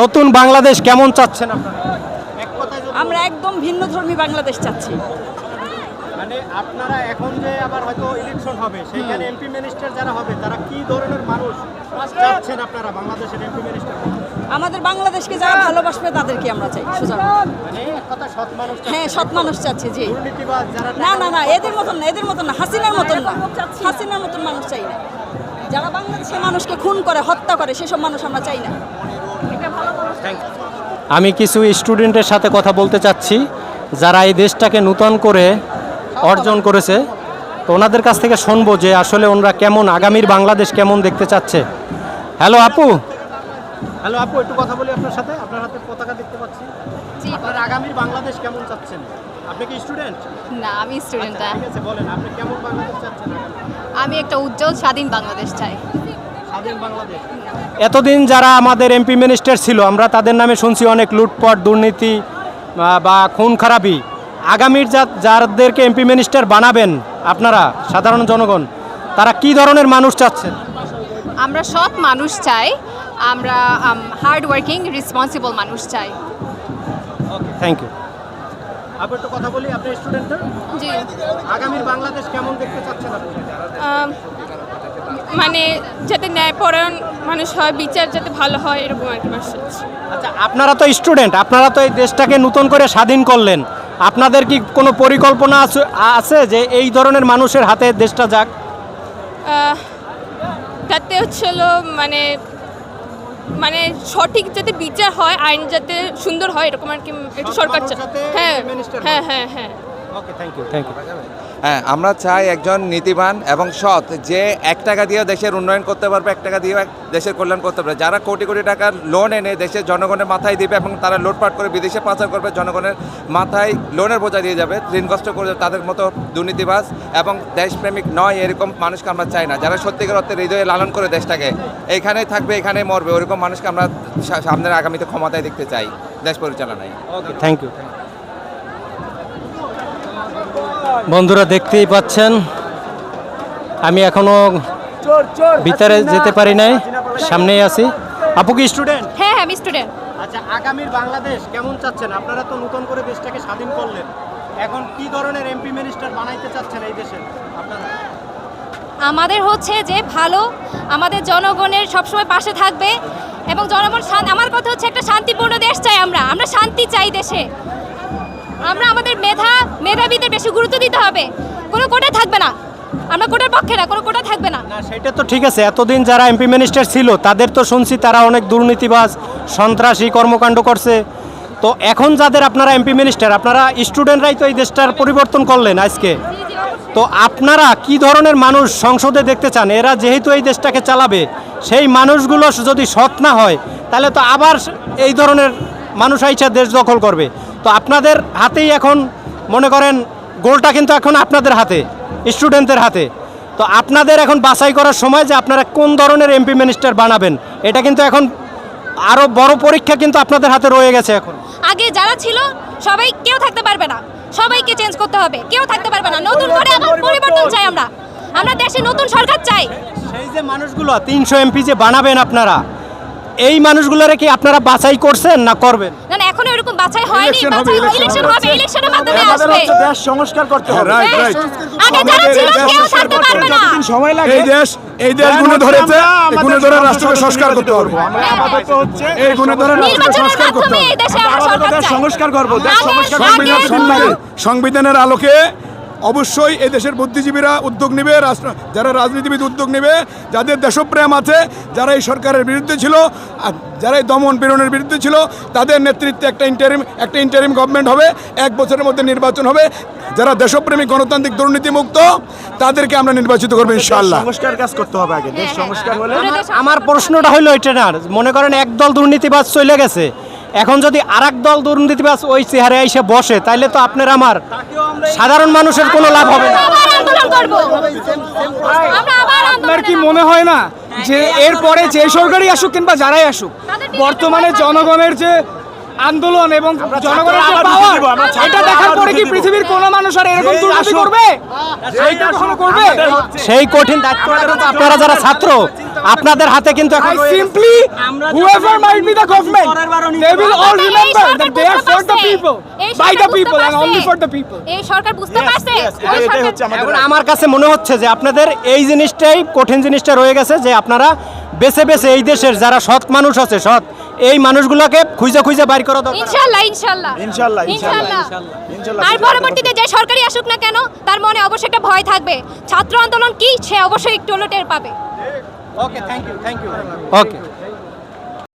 নতুন বাংলাদেশ কেমন চাচ্ছেন আপনারা? এক কথায় আমরা একদম ভিন্ন ধর্মী বাংলাদেশ চাচ্ছি। মানে আপনারা এখন যে আবার হয়তো ইলেকশন হবে সেইখানে এমপি মিনিস্টার যারা হবে তারা কি ধরনের মানুষ চাচ্ছেন আপনারা বাংলাদেশের এমপি মিনিস্টার আমাদের বাংলাদেশকে যারা ভালোবাসবে তাদেরকে আমরা চাই। মানে হ্যাঁ সৎ মানুষ চাচ্ছি জি। না না না এদের মতন না এদের মতন না হাসিনার মতন না। হাসিনার মতন মানুষ চাই না। যারা বাংলাদেশের মানুষকে খুন করে হত্যা করে সেসব মানুষ আমরা চাই না। আমি কিছু স্টুডেন্টের সাথে কথা বলতে চাচ্ছি যারা এই দেশটাকে নূতন করে অর্জন করেছে। তো ওনাদের কাছ থেকে শুনব যে আসলে ওনারা কেমন আগামীর বাংলাদেশ কেমন দেখতে চাচ্ছে। হ্যালো আপু। হ্যালো আপু একটু কথা বলি আপনার সাথে। আপনার হাতে পতাকা দেখতে পাচ্ছি। আপনার আগামীর বাংলাদেশ কেমন চাচ্ছেন? আপনি কি স্টুডেন্ট? না আমি স্টুডেন্ট না। ঠিক আছে বলেন আপনি কেমন বাংলাদেশ চাচ্ছেন আমি একটা উজ্জ্বল স্বাধীন বাংলাদেশ চাই। স্বাধীন বাংলাদেশ। এতদিন যারা আমাদের এমপি মিনিস্টার ছিল আমরা তাদের নামে শুনছি অনেক লুটপট দুর্নীতি বা খুন খারাপি। আগামীর যা যাদেরকে এমপি মিনিস্টার বানাবেন আপনারা সাধারণ জনগণ তারা কি ধরনের মানুষ চাচ্ছেন? আমরা সব মানুষ চাই আমরা হার্ড ওয়ার্কিং রেসপন্সিবল মানুষ চাই। ওকে থ্যাংক ইউ আপনি একটু কথা বলি আপনি স্টুডেন্ট জি। আগামীর বাংলাদেশ কেমন দেখতে চাচ্ছেন আপনি? মানে যাতে ন্যায়পরায়ণ মানুষ হয় বিচার যাতে ভালো হয় এরকম আর কি মেসেজ আচ্ছা আপনারা তো স্টুডেন্ট আপনারা তো এই দেশটাকে নতুন করে স্বাধীন করলেন। আপনাদের কি কোনো পরিকল্পনা আছে- আছে যে এই ধরনের মানুষের হাতে দেশটা যাক? যাতে হচ্ছে হলো মানে মানে সঠিক যাতে বিচার হয় আইন যাতে সুন্দর হয় এরকম আর কি একটু সরকার চায়। হ্যাঁ হ্যাঁ। হ্যাঁ হ্যাঁ okay thank you thank you হ্যাঁ আমরা চাই একজন নীতিবান এবং সৎ, যে এক টাকা দিয়ে দেশের উন্নয়ন করতে পারবে, এক টাকা দিয়ে দেশের কল্যাণ করতে পারবে। যারা কোটি কোটি টাকার লোন এনে দেশের জনগণের মাথায় দিবে এবং তারা লুটপাট করে বিদেশে পাচার করবে, জনগণের মাথায় লোনের বোঝা দিয়ে যাবে, ঋণগ্রস্ত করে তাদের মতো দুর্নীতিবাজ এবং দেশপ্রেমিক নয়, এরকম মানুষকে আমরা চাই না। যারা সত্যিকার অর্থে হৃদয়ে লালন করে দেশটাকে, এইখানেই থাকবে এখানেই মরবে, ওরকম মানুষকে আমরা সামনের আগামীতে ক্ষমতায় দেখতে চাই, দেশ পরিচালনায়। ওকে থ্যাংক ইউ বন্ধুরা দেখতেই পাচ্ছেন আমি এখনও ভিতরে যেতে পারি নাই সামনেই আছি। আপু কি স্টুডেন্ট হ্যাঁ হ্যাঁ আমি স্টুডেন্ট আচ্ছা আগামীর বাংলাদেশ কেমন চাচ্ছেন? আপনারা তো নতুন করে দেশটাকে স্বাধীন করলেন। এখন কি ধরনের এমপি মিনিস্টার বানাইতে চাচ্ছেন এই দেশে? আপনারা? আমাদের হচ্ছে যে ভালো আমাদের জনগণের সবসময় পাশে থাকবে এবং জনগণ আমার কথা হচ্ছে একটা শান্তিপূর্ণ দেশ চাই আমরা। আমরা শান্তি চাই দেশে। আমরা আমাদের মেধা, মেধাবীদের বেশি গুরুত্ব দিতে হবে। কোনো কোটা থাকবে না। আমরা কোটার পক্ষে না, কোনো কোটা থাকবে না। সেটা তো ঠিক আছে। এতদিন যারা এমপি মিনিস্টার ছিল, তাদের তো শুনছি তারা অনেক দুর্নীতিবাজ, সন্ত্রাসী কর্মকাণ্ড করছে। তো এখন যাদের আপনারা এমপি মিনিস্টার আপনারা স্টুডেন্টরাই তো এই দেশটার পরিবর্তন করলেন আজকে। তো আপনারা কি ধরনের মানুষ সংসদে দেখতে চান? এরা যেহেতু এই দেশটাকে চালাবে, সেই মানুষগুলো যদি সৎ না হয়, তাহলে তো আবার এই ধরনের মানুষ আইসা দেশ দখল করবে। তো আপনাদের হাতেই এখন মনে করেন গোলটা কিন্তু এখন আপনাদের হাতে স্টুডেন্টদের হাতে। তো আপনাদের এখন বাছাই করার সময় যে আপনারা কোন ধরনের এমপি মিনিস্টার বানাবেন এটা কিন্তু এখন আরও বড় পরীক্ষা কিন্তু আপনাদের হাতে রয়ে গেছে এখন। আগে যারা ছিল সবাই কেউ থাকতে পারবে না। সবাইকে চেঞ্জ করতে হবে কেউ থাকতে পারবে না। নতুন করে আবার পরিবর্তন চাই আমরা। আমরা দেশে নতুন সরকার চাই। সেই যে মানুষগুলো তিনশো এমপি যে বানাবেন আপনারা এই মানুষগুলোরে কি আপনারা বাছাই করছেন না করবেন? না এখনও এরকম বাছাই হয়নি বাছাই ইলেকশন হবে। ইলেকশনের মাধ্যমে আসবে। দেশ সংস্কার করতে হবে। রাইট রাইট আগে যারা ছিল কেউ থাকতে পারবে না। সময় লাগে এই দেশ এই দেশ গুণে ধরেছে এই গুণে ধরে রাষ্ট্রকে সংস্কার করতে হবে। তো হচ্ছে এই গুণে ধরে রাষ্ট্রকে সংস্কার করতে হবে। এই দেশে আমরা সরকার সংস্কার করব দেশ সংস্কার সংবিধানের আলোকে অবশ্যই এই দেশের বুদ্ধিজীবীরা উদ্যোগ নেবে রাষ্ট্র যারা রাজনীতিবিদ উদ্যোগ নেবে যাদের দেশপ্রেম আছে যারা এই সরকারের বিরুদ্ধে ছিল আর যারা এই দমন পীড়নের বিরুদ্ধে ছিল তাদের নেতৃত্বে একটা ইন্টারিম একটা ইন্টারিম গভর্নমেন্ট হবে এক বছরের মধ্যে নির্বাচন হবে। যারা দেশপ্রেমী গণতান্ত্রিক দুর্নীতিমুক্ত তাদেরকে আমরা নির্বাচিত করব ইনশাআল্লাহ। সংস্কার কাজ করতে হবে আগে। দেশ সংস্কার হলে আমার প্রশ্নটা হলো এটা না মনে করেন একদল দুর্নীতিবাজ চলে গেছে এখন যদি আরেক দল দুর্নীতিবাজ ওই চেহারে এসে বসে তাইলে তো আপনার আমার সাধারণ মানুষের কোনো লাভ হবে না। আপনার কি মনে হয় না যে এরপরে যে সরকারই আসুক কিংবা যারাই আসুক বর্তমানে জনগণের যে আন্দোলন এবং জনগণের যে পাওয়ার এটা দেখার পরে কি পৃথিবীর কোনো মানুষ আর এরকম দুর্নীতি করবে? করবে? সেই কঠিন দায়িত্বটা তো আপনারা যারা ছাত্র আপনাদের হাতে কিন্তু এখন simply, whoever might be the government, they will all এই remember Sarkar that they are বুঝতে for the পারছে। people, এই by সরকার the বুঝতে people and পারছে। only for the people. এই সরকার বুঝতে পারছে এখন আমার কাছে মনে হচ্ছে যে আপনাদের এই জিনিসটাই কঠিন জিনিসটা রয়ে গেছে যে আপনারা বেছে বেছে এই দেশের যারা সৎ মানুষ আছে সৎ এই মানুষগুলোকে খুঁজে খুঁজে বাইর করা দরকার ইনশাল্লাহ ইনশাল্লাহ ইনশাল্লাহ, ইনশাল্লাহ ইনশাল্লাহ। আর পরবর্তীতে যে সরকারি আসুক না কেন তার মনে অবশ্যই একটা ভয় থাকবে ছাত্র আন্দোলন কি সে অবশ্যই একটু হলেও টের পাবে okay thank you thank you okay